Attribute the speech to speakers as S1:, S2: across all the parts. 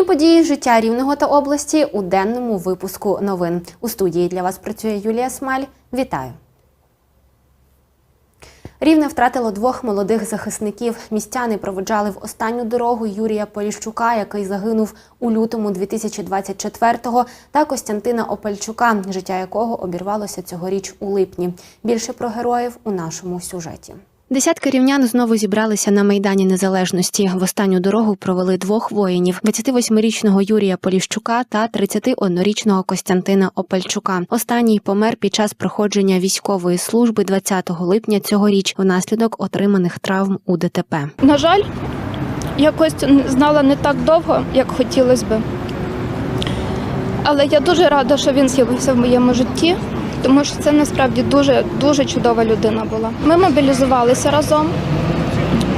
S1: Головні події життя рівного та області у денному випуску новин. У студії для вас працює Юлія Смаль. Вітаю. Рівне втратило двох молодих захисників. Містяни проведжали в останню дорогу Юрія Поліщука, який загинув у лютому 2024-го, та Костянтина Опальчука, життя якого обірвалося цьогоріч у липні. Більше про героїв у нашому сюжеті. Десятки рівнян знову зібралися на майдані незалежності. В останню дорогу провели двох воїнів: 28-річного Юрія Поліщука та 31-річного Костянтина Опальчука. Останній помер під час проходження військової служби 20 липня цьогоріч внаслідок отриманих травм у ДТП.
S2: На жаль, я Костю знала не так довго, як хотілося би. Але я дуже рада, що він з'явився в моєму житті, тому що це насправді дуже дуже чудова людина була. Ми мобілізувалися разом.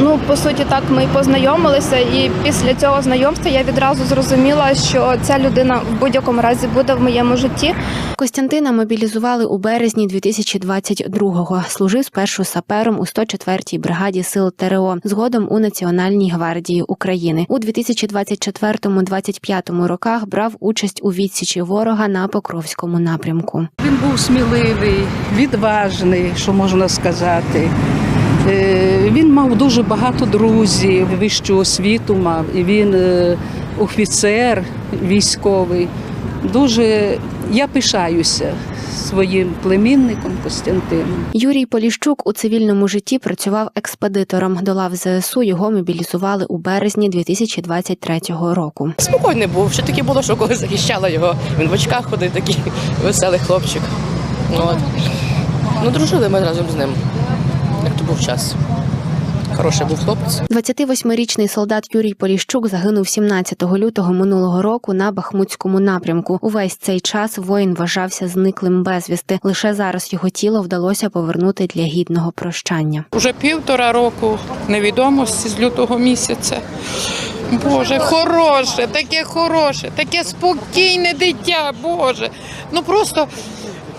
S2: Ну, по суті, так ми і познайомилися, і після цього знайомства я відразу зрозуміла, що ця людина в будь-якому разі буде в моєму житті.
S1: Костянтина мобілізували у березні 2022-го. Служив спершу сапером у 104-й бригаді сил ТРО, згодом у Національній гвардії України. У 2024-2025 роках брав участь у відсічі ворога на Покровському напрямку.
S3: Він був сміливий, відважний, що можна сказати. Е, Він мав дуже багато друзів, вищу освіту мав, і він е, офіцер військовий. Дуже я пишаюся своїм племінником Костянтином.
S1: Юрій Поліщук у цивільному житті працював експедитором. До лав ЗСУ його мобілізували у березні 2023 року.
S4: Спокійний був, ще таке було, що коли захищала його. Він в очках ходив, такий веселий хлопчик. От. Ну, дружили ми разом з ним. Час. Хороший був хлопець.
S1: 28-річний солдат Юрій Поліщук загинув 17 лютого минулого року на Бахмутському напрямку. Увесь цей час воїн вважався зниклим безвісти. Лише зараз його тіло вдалося повернути для гідного прощання.
S5: Уже півтора року невідомості з лютого місяця. Боже, хороше, таке хороше, таке спокійне дитя, Боже. Ну просто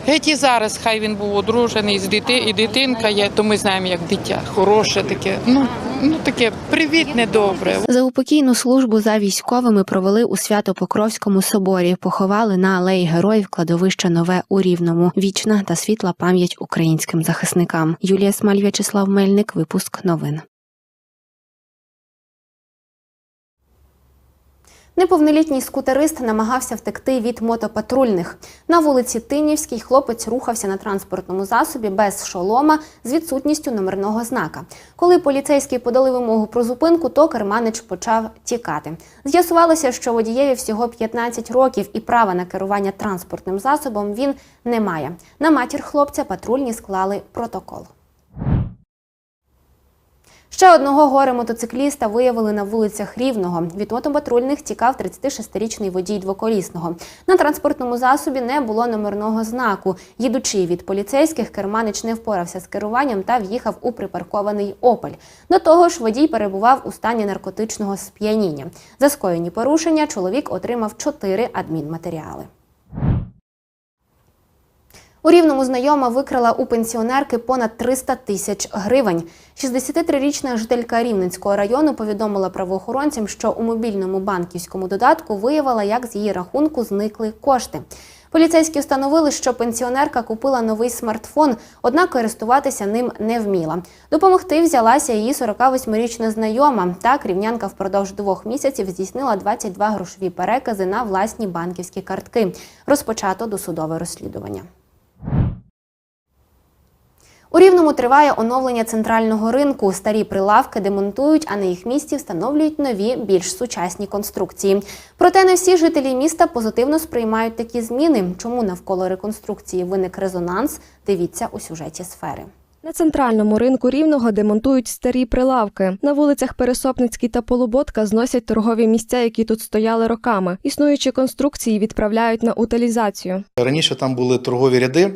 S5: геть і зараз хай він був одружений з дити, і дитинка є, то ми знаємо, як дитя. Хороше таке, ну, ну таке привітне, добре.
S1: Заупокійну службу за військовими провели у Свято-Покровському соборі. Поховали на алеї героїв кладовище нове у Рівному. Вічна та світла пам'ять українським захисникам. Юлія Смаль, В'ячеслав Мельник. Випуск новин. Неповнолітній скутерист намагався втекти від мотопатрульних. На вулиці Тинівській хлопець рухався на транспортному засобі без шолома з відсутністю номерного знака. Коли поліцейські подали вимогу про зупинку, то керманич почав тікати. З'ясувалося, що водієві всього 15 років і права на керування транспортним засобом він не має. На матір хлопця патрульні склали протокол. Ще одного горе мотоцикліста виявили на вулицях Рівного. Від мотопатрульних тікав 36-річний водій двоколісного. На транспортному засобі не було номерного знаку. Їдучи від поліцейських, керманич не впорався з керуванням та в'їхав у припаркований опель. До того ж, водій перебував у стані наркотичного сп'яніння. За скоєні порушення чоловік отримав 4 адмінматеріали. У рівному знайома викрала у пенсіонерки понад 300 тисяч гривень. 63-річна жителька Рівненського району повідомила правоохоронцям, що у мобільному банківському додатку виявила, як з її рахунку зникли кошти. Поліцейські встановили, що пенсіонерка купила новий смартфон, однак користуватися ним не вміла. Допомогти взялася її 48-річна знайома. Так, рівнянка впродовж двох місяців здійснила 22 грошові перекази на власні банківські картки. Розпочато досудове розслідування. У Рівному триває оновлення центрального ринку. Старі прилавки демонтують, а на їх місці встановлюють нові, більш сучасні конструкції. Проте не всі жителі міста позитивно сприймають такі зміни. Чому навколо реконструкції виник резонанс? Дивіться у сюжеті сфери.
S6: На центральному ринку рівного демонтують старі прилавки. На вулицях Пересопницький та Полуботка зносять торгові місця, які тут стояли роками. Існуючі конструкції відправляють на утилізацію.
S7: Раніше там були торгові ряди,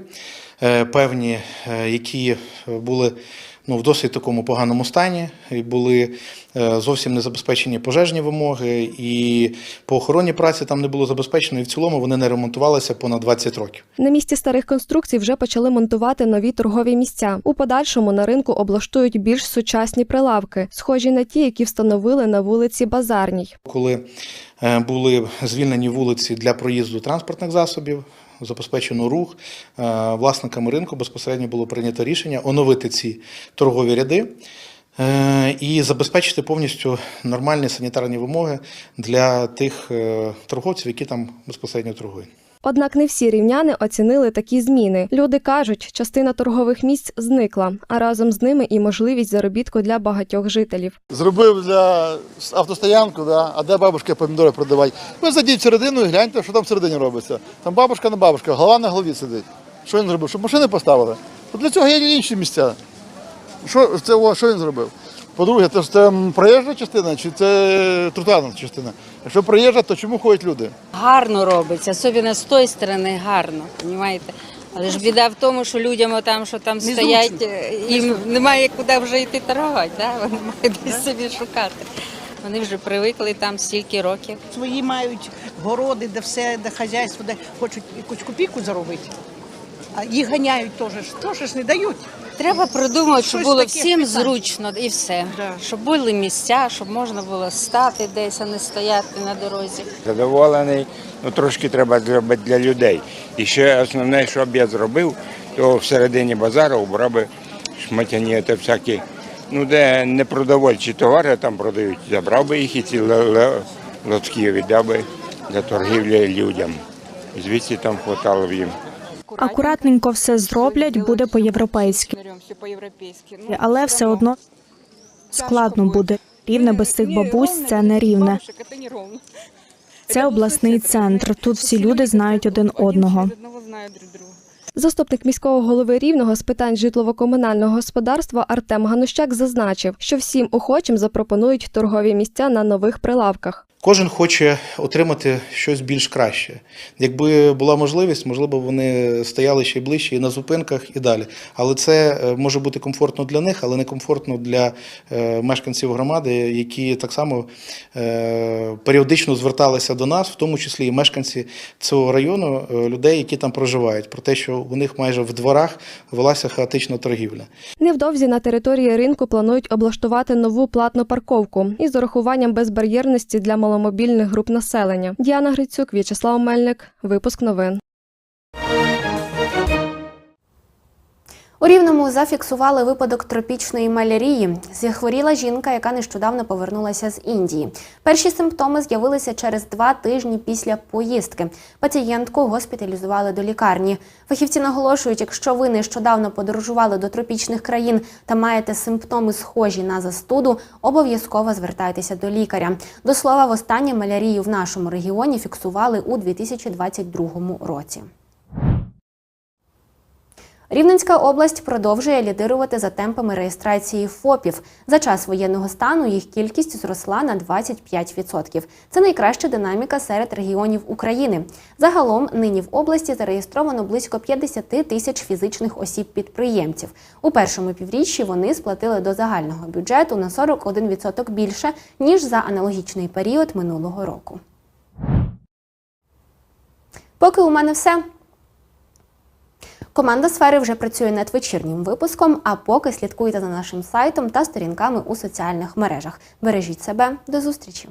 S7: е, певні, е, які були ну, в досить такому поганому стані. І були е, зовсім не забезпечені пожежні вимоги, і по охороні праці там не було забезпечено, і в цілому вони не ремонтувалися понад 20 років.
S6: На місці старих конструкцій вже почали монтувати нові торгові місця. У подальшому на ринку облаштують більш сучасні прилавки, схожі на ті, які встановили на вулиці Базарній.
S7: Коли е, були звільнені вулиці для проїзду транспортних засобів, забезпечено рух, е, власниками ринку безпосередньо було прийнято рішення оновити ці торгові ряди е, і забезпечити повністю нормальні санітарні вимоги для тих е, торговців, які там безпосередньо торгують.
S6: Однак не всі рівняни оцінили такі зміни. Люди кажуть, частина торгових місць зникла, а разом з ними і можливість заробітку для багатьох жителів.
S8: Зробив для автостоянку, да? а де бабушка помідори продавати. Ви зайдіть всередину і гляньте, що там всередині робиться. Там бабушка не бабушка, голова на голові сидить. Що він зробив? Щоб машини поставили. Для цього є інші місця. Що, це, що він зробив? По-друге, це ж це проїжджа частина чи це тротуарна частина? Якщо проїжджа, то чому ходять люди?
S9: Гарно робиться, особливо з тої сторони гарно, розумієте? Але ж біда в тому, що людям там, що там стоять, е, їм немає куди вже йти торгувати, да? вони мають десь собі шукати. Вони вже привикли там стільки років.
S10: Свої мають городи, де все, де хазяйство, де хочуть якусь копійку заробити. А їх ганяють теж, теж ж не дають.
S9: Треба придумати, щоб
S10: Щось
S9: було всім
S10: питання.
S9: зручно і все.
S10: Да.
S9: Щоб були місця, щоб можна було стати десь, а не стояти на дорозі.
S11: задоволений. Ну трошки треба зробити для людей. І ще основне, що б я зробив, то всередині базару убрав би шматяні та всякі, ну де непродовольчі товари там продають, забрав би їх і ці лотки віддав би для торгівлі людям. Звідси там хватало б їм.
S12: Акуратненько все зроблять, буде по-європейськи. Але все одно складно буде. Рівне без цих бабусь це не рівне. Це обласний центр. Тут всі люди знають один одного.
S6: Заступник міського голови рівного з питань житлово-комунального господарства Артем Ганущак зазначив, що всім охочим запропонують торгові місця на нових прилавках.
S7: Кожен хоче отримати щось більш краще. Якби була можливість, можливо, вони стояли ще й ближче і на зупинках, і далі. Але це е, може бути комфортно для них, але не комфортно для е, мешканців громади, які так само е, періодично зверталися до нас, в тому числі і мешканці цього району, людей, які там проживають, про те, що у них майже в дворах велася хаотична торгівля.
S6: Невдовзі на території ринку планують облаштувати нову платну парковку із урахуванням безбар'єрності для маломобільних груп населення. Діана Грицюк, В'ячеслав Мельник. Випуск новин.
S1: У Рівному зафіксували випадок тропічної малярії. Захворіла жінка, яка нещодавно повернулася з Індії. Перші симптоми з'явилися через два тижні після поїздки. Пацієнтку госпіталізували до лікарні. Фахівці наголошують, якщо ви нещодавно подорожували до тропічних країн та маєте симптоми схожі на застуду, обов'язково звертайтеся до лікаря. До слова, востаннє малярію в нашому регіоні фіксували у 2022 році. Рівненська область продовжує лідирувати за темпами реєстрації ФОПів. За час воєнного стану їх кількість зросла на 25%. Це найкраща динаміка серед регіонів України. Загалом нині в області зареєстровано близько 50 тисяч фізичних осіб-підприємців. У першому півріччі вони сплатили до загального бюджету на 41% більше ніж за аналогічний період минулого року. Поки у мене все. Команда сфери вже працює над вечірнім випуском. А поки слідкуйте за нашим сайтом та сторінками у соціальних мережах. Бережіть себе, до зустрічі!